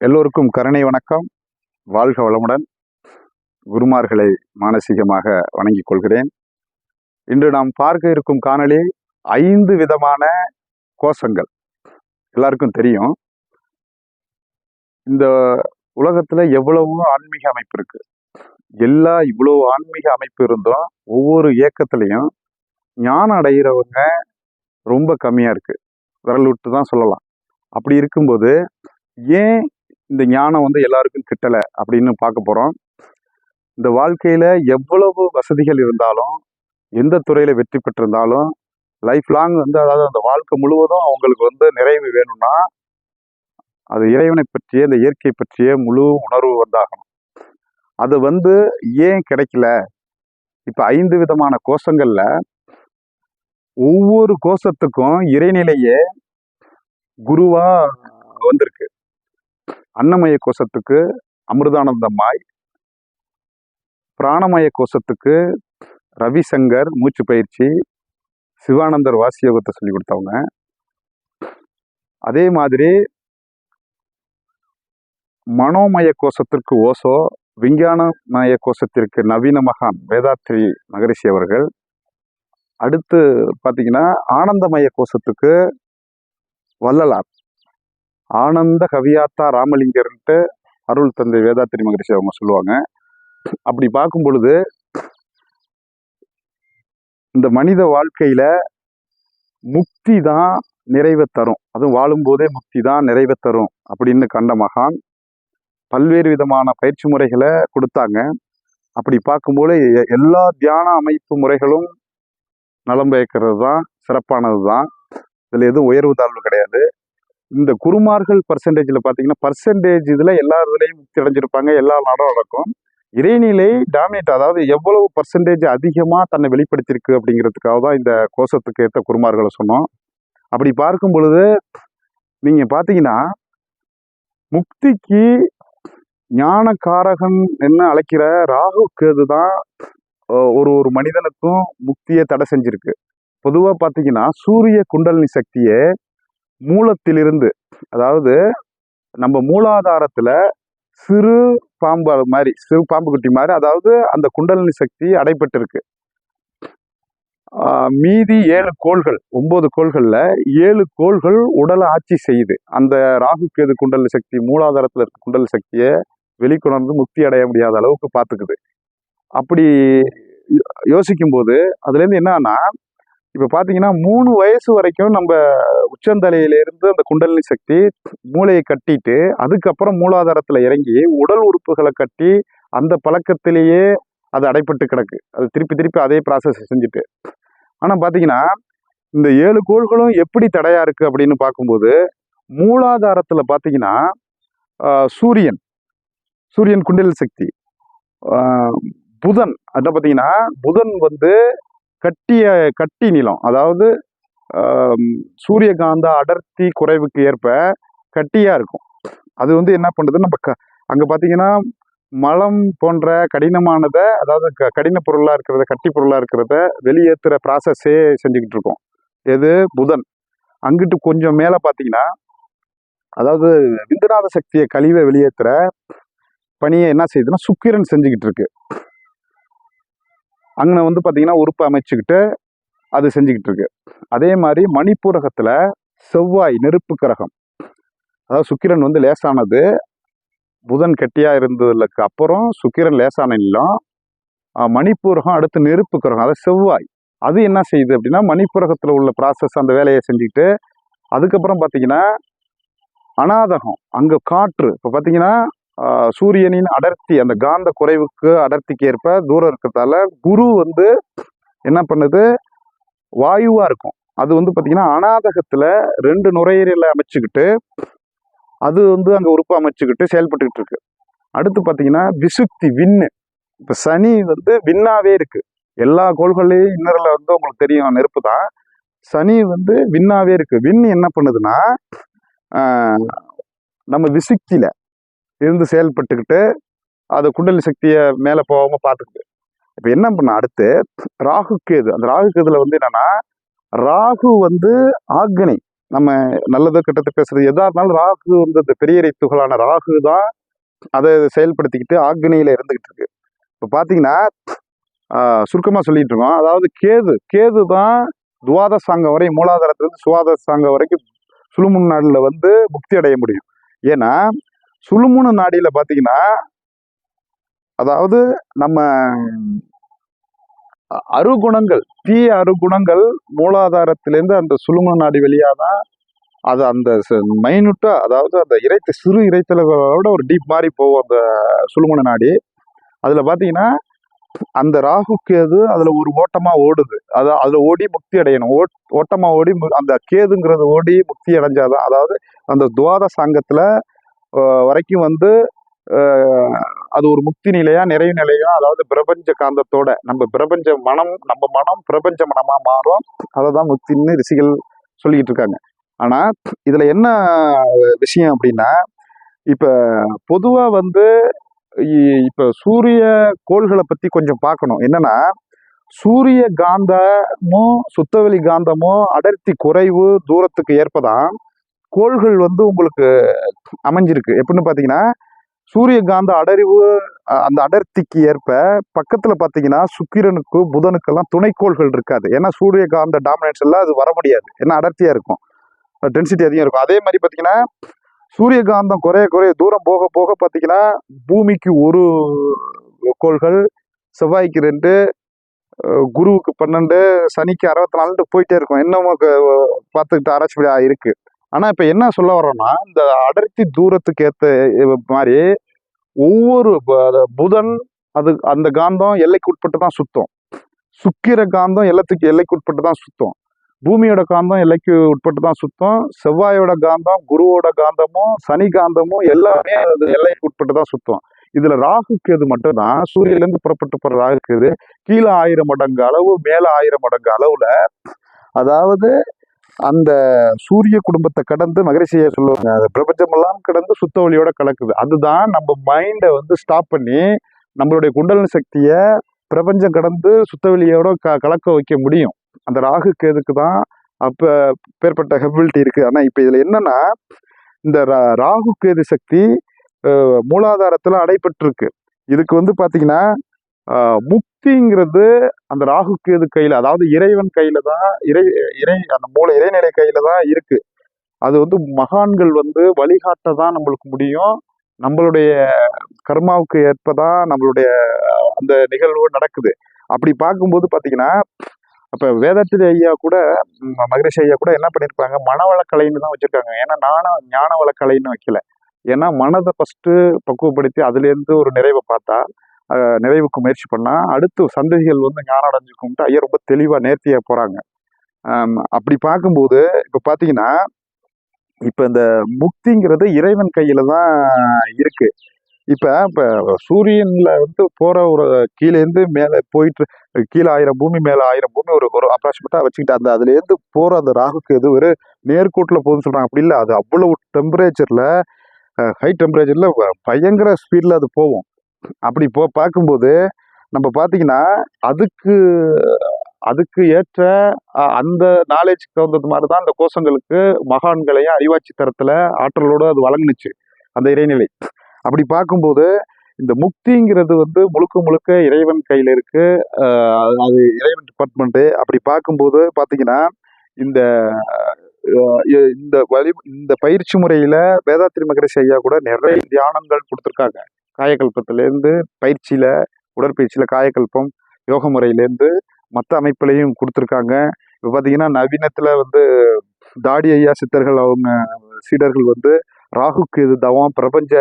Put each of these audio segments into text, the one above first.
எல்லோருக்கும் கருணை வணக்கம். வாழ்க வளமுடன். குருமார்களை மானசீகமாக வணங்கிக் கொள்கிறேன். இன்று நாம் பார்க்க இருக்கும் காணொளி ஐந்து விதமான கோஷங்கள். எல்லாருக்கும் தெரியும். இந்த உலகத்துல எவ்வளவோ ஆன்மீக அமைப்பு இருக்கு. எல்லா இவ்வளவு ஆன்மீக அமைப்பு இருந்தும் ஒவ்வொரு இயக்கத்திலையும் ஞானம் அடைகிறவங்க ரொம்ப கம்மியா இருக்கு. விரல் விட்டு தான் சொல்லலாம். அப்படி இருக்கும்போது ஏன் இந்த ஞானம் வந்து எல்லாருக்கும் கிட்டல அப்படின்னு பார்க்க போறோம். இந்த வாழ்க்கையில எவ்வளவு வசதிகள் இருந்தாலும் எந்த துறையில வெற்றி பெற்றிருந்தாலும் லைஃப் லாங் வந்து அதாவது அந்த வாழ்க்கை முழுவதும் அவங்களுக்கு வந்து நிறைவு வேணும்னா அது இறைவனை பற்றிய இந்த இயற்கை பற்றிய முழு உணர்வு வந்தாகணும் அது வந்து ஏன் கிடைக்கல? இப்ப ஐந்து விதமான கோஷங்கள்ல ஒவ்வொரு கோஷத்துக்கும் இறைநிலையே குருவா வந்திருக்கு. அன்னமய கோஷத்துக்கு அமிர்தானந்தமாய் பிராணமய கோஷத்துக்கு ரவிசங்கர் மூச்சு பயிற்சி சிவானந்தர் வாசியோகத்தை சொல்லி கொடுத்தவங்க. அதே மாதிரி மனோமய கோஷத்திற்கு ஓசோ விஞ்ஞானமய கோஷத்திற்கு நவீன மகான் வேதாத்ரி மகரிஷி அவர்கள். அடுத்து பார்த்தீங்கன்னா ஆனந்தமய கோஷத்துக்கு வள்ளலார். ஆனந்த கவியாத்தா ராமலிங்கர்ன்ட்டு அருள் தந்தை வேதாத்திரி மகரிஷி அவங்க சொல்லுவாங்க. அப்படி பார்க்கும் பொழுது இந்த மனித வாழ்க்கையில் முக்தி தான் நிறைவை தரும். அதுவும் வாழும்போதே முக்தி தான் நிறைவை தரும் அப்படின்னு கண்ட மகான் பல்வேறு விதமான பயிற்சி முறைகளை கொடுத்தாங்க. அப்படி பார்க்கும்போது எ- எல்லா தியான அமைப்பு முறைகளும் நலம் பயக்கிறது தான் சிறப்பானது தான். இதில் எதுவும் உயர்வு தாழ்வு கிடையாது. இந்த குருமார்கள் பர்சன்டேஜில் பார்த்தீங்கன்னா பர்சன்டேஜ் இதில் எல்லா இதுலேயும் முக்தி அடைஞ்சிருப்பாங்க எல்லா நாடும் நடக்கும். இறைநிலை டாமினேட் அதாவது எவ்வளவு பர்சன்டேஜ் அதிகமாக தன்னை வெளிப்படுத்தியிருக்கு அப்படிங்கிறதுக்காக தான் இந்த கோஷத்துக்கு ஏற்ற குருமார்களை சொன்னோம். அப்படி பார்க்கும் பொழுது நீங்கள் பார்த்தீங்கன்னா முக்திக்கு ஞானக்காரகன் என்ன அழைக்கிற ராகு கேது தான் ஒரு ஒரு மனிதனுக்கும் முக்தியை தடை செஞ்சிருக்கு. பொதுவாக பார்த்தீங்கன்னா சூரிய குண்டலினி சக்தியை மூலத்திலிருந்து அதாவது நம்ம மூலாதாரத்துல சிறு பாம்பு மாதிரி சிறு பாம்பு குட்டி மாதிரி அதாவது அந்த குண்டலினி சக்தி அடைப்பட்டிருக்கு மீதி ஏழு கோள்கள் ஒன்பது கோள்களில் ஏழு கோள்கள் உடலை ஆட்சி செய்யுது. அந்த ராகு கேது குண்டல் சக்தி மூலாதாரத்தில் இருக்க குண்டல் சக்தியை வெளிக்கொணர்ந்து முக்தி அடைய முடியாத அளவுக்கு பார்த்துக்குது. அப்படி யோ- யோசிக்கும்போது அதுலேருந்து என்னன்னா இப்போ பார்த்தீங்கன்னா மூணு வயசு வரைக்கும் நம்ம உச்சந்தலையிலேருந்து அந்த குண்டலினி சக்தி மூளையை கட்டிட்டு அதுக்கப்புறம் மூலாதாரத்தில் இறங்கி உடல் உறுப்புகளை கட்டி அந்த பழக்கத்திலேயே அது அடைப்பட்டு கிடக்கு. அது திருப்பி திருப்பி அதே ப்ராசஸ் செஞ்சுட்டு. ஆனால் பார்த்தீங்கன்னா இந்த ஏழு கோள்களும் எப்படி தடையாக இருக்குது அப்படின்னு பார்க்கும்போது மூலாதாரத்தில் பார்த்தீங்கன்னா சூரியன் சூரியன் குண்டல் சக்தி புதன் அதான் பார்த்தீங்கன்னா புதன் வந்து கட்டிய கட்டி நிலம். அதாவது சூரியகாந்த அடர்த்தி குறைவுக்கு ஏற்ப கட்டியாக இருக்கும். அது வந்து என்ன பண்ணுது நம்ம க அங்கே பார்த்தீங்கன்னா மலம் போன்ற கடினமானதை அதாவது க கடின பொருளாக இருக்கிறத கட்டி பொருளாக இருக்கிறத வெளியேற்றுற ப்ராசஸே செஞ்சுக்கிட்டு இருக்கோம். எது? புதன். அங்கிட்டு கொஞ்சம் மேலே பார்த்தீங்கன்னா அதாவது விந்துநாத சக்தியை கழிவை வெளியேற்றுற பணியை என்ன செய்யுதுன்னா சுக்கிரன் செஞ்சுக்கிட்டு இருக்கு. அங்கே வந்து பார்த்திங்கன்னா உறுப்பு அமைச்சுக்கிட்டு அது செஞ்சுக்கிட்டு இருக்கு அதே மாதிரி மணிப்பூரகத்தில் செவ்வாய் நெருப்பு கிரகம். அதாவது சுக்கிரன் வந்து லேசானது. புதன் கெட்டியாக இருந்ததுக்கு அப்புறம் சுக்கிரன் லேசான நிலம். மணிப்பூரகம் அடுத்து நெருப்பு கிரகம் அதாவது செவ்வாய். அது என்ன செய்யுது அப்படின்னா மணிப்புரகத்தில் உள்ள ப்ராசஸ் அந்த வேலையை செஞ்சுக்கிட்டு அதுக்கப்புறம் பார்த்தீங்கன்னா அனாதகம் அங்கே காற்று. இப்போ பார்த்தீங்கன்னா சூரியனின் அடர்த்தி அந்த காந்த குறைவுக்கு அடர்த்திக்கு ஏற்ப தூரம் இருக்கிறதால குரு வந்து என்ன பண்ணுது? வாயுவாக இருக்கும். அது வந்து பார்த்திங்கன்னா அனாதகத்தில் ரெண்டு நுரையீரலை அமைச்சுக்கிட்டு அது வந்து அங்கே உறுப்பு அமைச்சுக்கிட்டு செயல்பட்டுக்கிட்டு இருக்கு. அடுத்து பார்த்தீங்கன்னா விசுக்தி விண்ணு. இப்போ சனி வந்து விண்ணாவே இருக்கு. எல்லா கோள்கள்லயும் இன்னரில் வந்து உங்களுக்கு தெரியும் நெருப்பு தான். சனி வந்து விண்ணாவே இருக்கு. விண் என்ன பண்ணுதுன்னா நம்ம விசுக்தியில இருந்து செயல்பட்டுக்கிட்டு அது குண்டலி சக்தியை மேலே போகாமல் பார்த்துக்குது இப்போ என்ன பண்ண அடுத்து ராகு கேது. அந்த ராகு கேதுல வந்து என்னன்னா ராகு வந்து ஆக்னி. நம்ம நல்லது கெட்டது பேசுறது எதா இருந்தாலும் ராகு வந்து இந்த பெரியரை துகளான ராகு தான் அதை செயல்படுத்திக்கிட்டு ஆக்னியில இருந்துகிட்டு இருக்கு. இப்போ பார்த்தீங்கன்னா சுருக்கமாக சொல்லிட்டு இருக்கோம். அதாவது கேது. கேது தான் துவாதசாங்கம் வரை மூலாதாரத்திலிருந்து சுவாதசாங்கம் வரைக்கும் சுழுமுன் நாடில் வந்து முக்தி அடைய முடியும். ஏன்னா சுழுமுன நாடியில பார்த்தீங்கன்னா அதாவது நம்ம அ- அருகுணங்கள் தீய அருகுணங்கள் மூலாதாரத்திலேருந்து அந்த சுழுமுன நாடி வழியாக தான் அது அந்த மைனூட்டா அதாவது அந்த இறைத்த சிறு இறைத்தலோட ஒரு டீப் மாதிரி போகும் அந்த சுழுமுன நாடி. அதில் பார்த்தீங்கன்னா அந்த ராகு கேது அதில் ஒரு ஓட்டமாக ஓடுது. அது அதில் ஓடி முக்தி அடையணும். ஓட் ஓட்டமாக ஓடி அந்த கேதுங்கிறது ஓடி முக்தி அடைஞ்சாதான் அதாவது அந்த துவாத சாங்கத்தில் வரைக்கும் வந்து அது ஒரு முக்தி நிலையா நிறைவு நிலையா அதாவது பிரபஞ்ச காந்தத்தோட நம்ம பிரபஞ்ச மனம் நம்ம மனம் பிரபஞ்ச மனமா மாறும். அதை தான் முக்தின்னு ரிஷிகள் சொல்லிக்கிட்டு இருக்காங்க. ஆனா இதுல என்ன விஷயம் அப்படின்னா இப்ப பொதுவா வந்து இ- இப்ப சூரிய கோள்களை பத்தி கொஞ்சம் பார்க்கணும். என்னன்னா சூரிய காந்தமும் சுத்தவெளி காந்தமும் அடர்த்தி குறைவு தூரத்துக்கு ஏற்பதான் கோள்கள் வந்து உங்களுக்கு அமைஞ்சிருக்கு. எப்படின்னு பார்த்தீங்கன்னா சூரியகாந்த அடறிவு அடரிவு அந்த அடர்த்திக்கு ஏற்ப பக்கத்தில் பார்த்தீங்கன்னா சுக்கிரனுக்கு புதனுக்கெல்லாம் துணைக்கோள்கள் இருக்காது. ஏன்னா சூரியகாந்த டாமினன்ஸ் எல்லாம் அது வர முடியாது. ஏன்னா அடர்த்தியாக இருக்கும். டென்சிட்டி அதிகம் இருக்கும். அதே மாதிரி பார்த்தீங்கன்னா சூரியகாந்தம் குறைய குறைய தூரம் போக போக பார்த்தீங்கன்னா பூமிக்கு ஒரு கோள்கள் செவ்வாய்க்கு ரெண்டு குருவுக்கு பன்னெண்டு சனிக்கு அறுபத்தி நாலுன்ட்டு போயிட்டே இருக்கும். இன்னமும் க- பார்த்துக்கிட்டு ஆராய்ச்சி இருக்கு. ஆனால் இப்போ என்ன சொல்ல வரோம்னா இந்த அடர்த்தி தூரத்துக்கு ஏற்ற மாதிரி ஒவ்வொரு புதன் அது அந்த காந்தம் எல்லைக்கு உட்பட்டு தான் சுத்தம். சுக்கிர காந்தம் எல்லாத்துக்கு எல்லைக்கு உட்பட்டு தான் சுத்தம். பூமியோட காந்தம் எல்லைக்கு உட்பட்டு தான் சுத்தம். செவ்வாயோட காந்தம் குருவோட காந்தமும் சனி காந்தமும் எல்லாமே அது எல்லைக்கு உட்பட்டு தான் சுத்தம். இதுல ராகு கேது மட்டும்தான் சூரியன்லேருந்து புறப்பட்டு போற ராகு கேது கீழே ஆயிரம் மடங்கு அளவு மேல ஆயிரம் மடங்கு அளவுல அதாவது அந்த சூரிய குடும்பத்தை கடந்து மகரிஷியை சொல்லுவாங்க அது பிரபஞ்சமெல்லாம் கடந்து சுத்த ஒளியோட கலக்குது. அதுதான் நம்ம மைண்டை வந்து ஸ்டாப் பண்ணி நம்மளுடைய குண்டலினி சக்தியை பிரபஞ்சம் கடந்து சுத்த சுத்தவெளியோட க கலக்க வைக்க முடியும். அந்த ராகு கேதுக்கு தான் அப்போ பேர்பட்ட ஹெபிலிட்டி இருக்குது ஆனால் இப்போ இதில் என்னென்னா இந்த ரா- ராகு கேது சக்தி மூலாதாரத்தில் அடைபட்டிருக்கு இதுக்கு வந்து பார்த்தீங்கன்னா முக்திங்கிறது அந்த ராகு கேது கையில அதாவது இறைவன் கையில தான் இறை இறை அந்த மூல இறைநிலை கையில தான் இருக்கு. அது வந்து மகான்கள் வந்து வழிகாட்ட தான் நம்மளுக்கு முடியும். நம்மளுடைய கர்மாவுக்கு ஏற்பதான் நம்மளுடைய அந்த நிகழ்வு நடக்குது. அப்படி பார்க்கும்போது பார்த்தீங்கன்னா அப்போ வேதாத்திரி ஐயா கூட மகரிஷி ஐயா கூட என்ன பண்ணியிருப்பாங்க மனவளக்கலைன்னு தான் வச்சுருக்காங்க. ஏன்னா நான ஞான வளக்கலைன்னு வைக்கல. ஏன்னா மனதை ஃபஸ்ட்டு பக்குவப்படுத்தி அதுலேருந்து ஒரு நிறைவை பார்த்தா நிறைவுக்கு முயற்சி பண்ணால் அடுத்து சந்ததிகள் வந்து ஞானம் அடைஞ்சுக்கும்ட்டு ஐயா ரொம்ப தெளிவாக நேர்த்தியாக போகிறாங்க அப்படி பார்க்கும்போது இப்போ பார்த்தீங்கன்னா இப்போ இந்த முக்திங்கிறது இறைவன் கையில் தான் இருக்குது இப்போ இப்போ சூரியனில் வந்து போகிற ஒரு கீழே இருந்து போயிட்டு கீழே ஆயிரம் பூமி மேலே ஆயிரம் பூமி ஒரு ஒரு அப்ராக்சிமேட்டாக வச்சுக்கிட்டு அந்த அதுலேருந்து போகிற அந்த ராகுக்கு எது ஒரு நேர்கோட்டில் போகுதுன்னு சொல்கிறாங்க அப்படி இல்லை அது அவ்வளோ டெம்பரேச்சரில் ஹை டெம்பரேச்சரில் பயங்கர ஸ்பீடில் அது போகும். அப்படி போ பார்க்கும்போது நம்ம பார்த்தீங்கன்னா அதுக்கு அதுக்கு ஏற்ற அந்த நாலேஜுக்கு தகுந்தது மாதிரி தான் அந்த கோஷங்களுக்கு மகான்களையும் அறிவாட்சி தரத்தில் ஆற்றலோடு அது வழங்குனுச்சு அந்த இறைநிலை. அப்படி பார்க்கும்போது இந்த முக்திங்கிறது வந்து முழுக்க முழுக்க இறைவன் கையில் இருக்கு அது- இறைவன் டிபார்ட்மெண்ட்டு அப்படி பார்க்கும்போது பார்த்தீங்கன்னா இந்த இந்த வழி இந்த பயிற்சி முறையில் வேதாத்திரி மகரிஷி ஐயா கூட நிறைய தியானங்கள் கொடுத்துருக்காங்க. காயக்கல்பத்திலேருந்து பயிற்சியில் உடற்பயிற்சியில் காயக்கல்பம் யோக முறையிலேருந்து மற்ற அமைப்புலையும் கொடுத்துருக்காங்க. இப்போ பார்த்தீங்கன்னா நவீனத்தில் வந்து தாடி ஐயா சித்தர்கள் அவங்க சீடர்கள் வந்து ராகுக்கு இது தவம் பிரபஞ்ச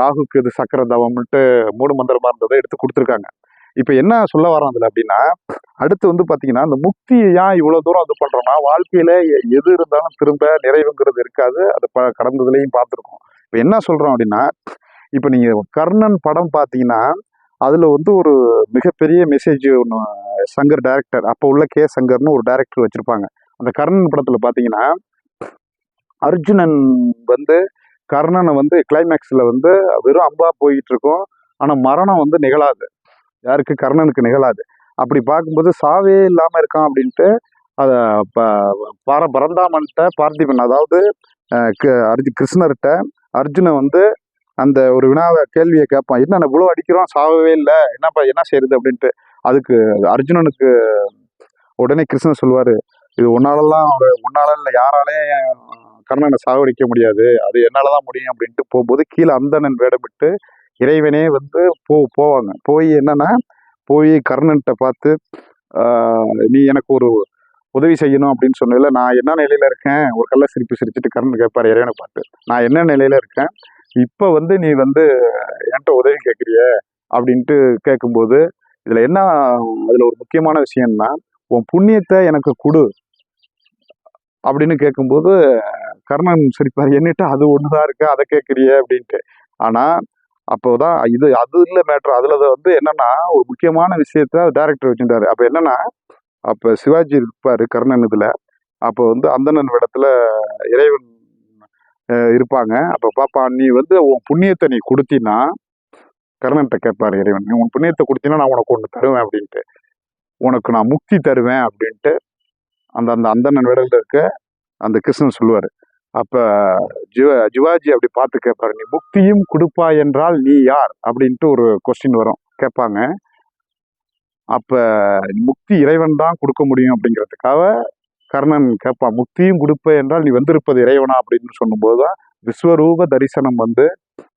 ராகுக்கு இது சக்கர தவம்ன்ட்டு மூணு மந்திரமாக இருந்ததை எடுத்து கொடுத்துருக்காங்க. இப்போ என்ன சொல்ல வரோம் அதில் அப்படின்னா அடுத்து வந்து பார்த்தீங்கன்னா இந்த முக்தி ஏன் இவ்வளோ தூரம் இது பண்ணுறோம்னா வாழ்க்கையில் எ- எது இருந்தாலும் திரும்ப நிறைவுங்கிறது இருக்காது. அது ப கடந்ததுலேயும் பார்த்துருக்கோம். இப்போ என்ன சொல்கிறோம் அப்படின்னா இப்போ நீங்கள் கர்ணன் படம் பார்த்தீங்கன்னா அதில் வந்து ஒரு மிகப்பெரிய மெசேஜ் ஒன்று சங்கர் டேரக்டர் அப்போ உள்ள கே சங்கர்னு ஒரு டேரக்டர் வச்சுருப்பாங்க. அந்த கர்ணன் படத்தில் பார்த்தீங்கன்னா அர்ஜுனன் வந்து கர்ணனை வந்து கிளைமேக்ஸில் வந்து வெறும் அம்பா போயிட்டு இருக்கும். ஆனால் மரணம் வந்து நிகழாது. யாருக்கு? கர்ணனுக்கு நிகழாது. அப்படி பார்க்கும்போது சாவே இல்லாமல் இருக்கான் அப்படின்ட்டு அதை ப பார பரந்தாமன்கிட்ட பார்த்திபன் அதாவது அர்ஜு கிருஷ்ணர்கிட்ட அர்ஜுனை வந்து அந்த ஒரு வினாவை கேள்வியை கேட்பான் என்ன இவ்வளோ அடிக்கிறோம் சாகவே இல்லை. என்னப்பா என்ன செய்யறது? அப்படின்ட்டு. அதுக்கு அர்ஜுனனுக்கு உடனே கிருஷ்ணன் சொல்லுவாரு இது உன்னாலெல்லாம் ஒரு உன்னால இல்லை யாராலையும் கர்ணனை சாகடிக்க முடியாது. அது என்னால் தான் முடியும் அப்படின்ட்டு போகும்போது கீழே அந்தணன் வேடமிட்டு இறைவனே வந்து போ போவாங்க. போய் என்னன்னா போய் கர்ணன்கிட்ட பார்த்து நீ எனக்கு ஒரு உதவி செய்யணும் அப்படின்னு சொன்னதில்ல நான் என்ன நிலையில இருக்கேன்? ஒரு கள்ள சிரிப்பு சிரிச்சுட்டு கர்ணன் கேட்பாரு இறைவனை பார்த்து. நான் என்ன நிலையில இருக்கேன்? இப்போ வந்து நீ வந்து என்கிட்ட உதவி கேட்குறிய அப்படின்ட்டு கேட்கும்போது இதில் என்ன அதில் ஒரு முக்கியமான விஷயம்னா உன் புண்ணியத்தை எனக்கு கொடு அப்படின்னு கேட்கும்போது கர்ணன் சிரிப்பார் என்னட்டு அது ஒன்று தான் இருக்கு அதை கேட்குறிய அப்படின்ட்டு. ஆனா அப்போதான் இது அது இல்லை மேட்ரு அதில் வந்து என்னன்னா ஒரு முக்கியமான விஷயத்த டேரக்டர் வச்சுட்டாரு அப்போ என்னன்னா அப்போ சிவாஜி இருப்பார் கர்ணன் இதில். அப்போ வந்து அந்தணன் இடத்துல இறைவன் இருப்பாங்க. அப்போ பாப்பா நீ வந்து உன் புண்ணியத்தை நீ கொடுத்தினா கர்ணன்ட்ட கேட்பார் இறைவன் நீ உன் புண்ணியத்தை கொடுத்தினா நான் உனக்கு ஒன்று தருவேன் அப்படின்ட்டு. உனக்கு நான் முக்தி தருவேன் அப்படின்ட்டு அந்த அந்த அந்தண்ணன் விடலில் இருக்க அந்த கிருஷ்ணன் சொல்லுவார். அப்போ ஜிவ ஜிவாஜி அப்படி பார்த்து கேட்பாரு நீ முக்தியும் கொடுப்பா என்றால் நீ யார்? அப்படின்ட்டு ஒரு கொஸ்டின் வரும் கேட்பாங்க. அப்போ முக்தி இறைவன் தான் கொடுக்க முடியும் அப்படிங்கிறதுக்காக கர்ணன் கேட்பான் முக்தியும் கொடுப்ப என்றால் நீ வந்திருப்பது இறைவனா? அப்படின்னு சொல்லும்போது தான் விஸ்வரூப தரிசனம் வந்து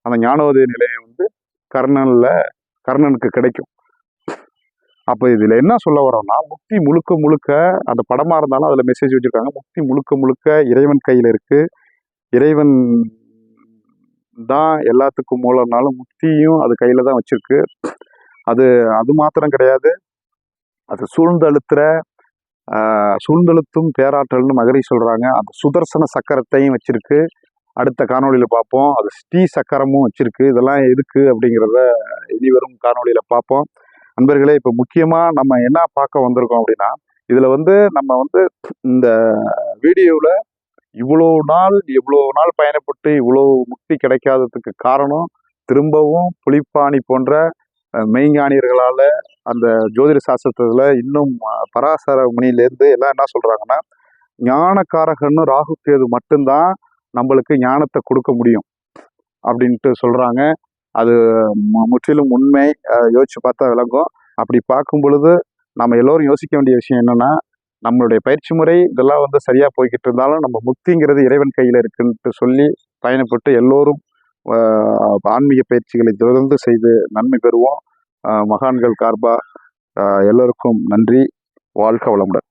அந்த ஞானோதய நிலையம் வந்து கர்ணன்ல கர்ணனுக்கு கிடைக்கும். அப்போ இதில் என்ன சொல்ல வரோம்னா முக்தி முழுக்க முழுக்க அந்த படமாக இருந்தாலும் அதில் மெசேஜ் வச்சுருக்காங்க. முக்தி முழுக்க முழுக்க இறைவன் கையில் இருக்குது இறைவன் தான் எல்லாத்துக்கும் மூலம்னாலும் முக்தியும் அது கையில் தான் வச்சுருக்கு. அது அது மாத்திரம் கிடையாது. அது சூழ்ந்தழுத்துற ஆஹ், பேராற்றல்னு மகரி சொல்கிறாங்க அந்த சுதர்சன சக்கரத்தையும் வச்சிருக்கு. அடுத்த காணொலியில் பார்ப்போம். அது ஸ்ரீ சக்கரமும் வச்சிருக்கு. இதெல்லாம் எதுக்கு அப்படிங்கிறத இனி வரும் பார்ப்போம். நண்பர்களே இப்போ முக்கியமாக நம்ம என்ன பார்க்க வந்திருக்கோம் அப்படின்னா இதில் வந்து நம்ம வந்து இந்த வீடியோவில் இவ்வளோ நாள் இவ்வளோ நாள் பயணப்பட்டு இவ்வளோ முக்தி கிடைக்காததுக்கு காரணம் திரும்பவும் புலிப்பாணி போன்ற மெய்ஞானியர்களால் அந்த ஜோதிட சாஸ்திரத்தில் இன்னும் பராசர முனியிலேருந்து எல்லாம் என்ன சொல்கிறாங்கன்னா ஞானக்காரகன்னு ராகு கேது மட்டும்தான் நம்மளுக்கு ஞானத்தை கொடுக்க முடியும் அப்படின்ட்டு சொல்கிறாங்க அது முற்றிலும் உண்மை. யோசிச்சு பார்த்தா விளங்கும். அப்படி பார்க்கும் பொழுது நம்ம எல்லோரும் யோசிக்க வேண்டிய விஷயம் என்னென்னா நம்மளுடைய பயிற்சி முறை இதெல்லாம் வந்து சரியாக போய்கிட்டு இருந்தாலும் நம்ம முக்திங்கிறது இறைவன் கையில் இருக்குன்ட்டு சொல்லி பயணப்பட்டு எல்லோரும் ஆன்மீக பயிற்சிகளை தொடர்ந்து செய்து நன்மை பெறுவோம். மகான்கள் கார்பா எல்லோருக்கும் நன்றி. வாழ்க வளமுடன்.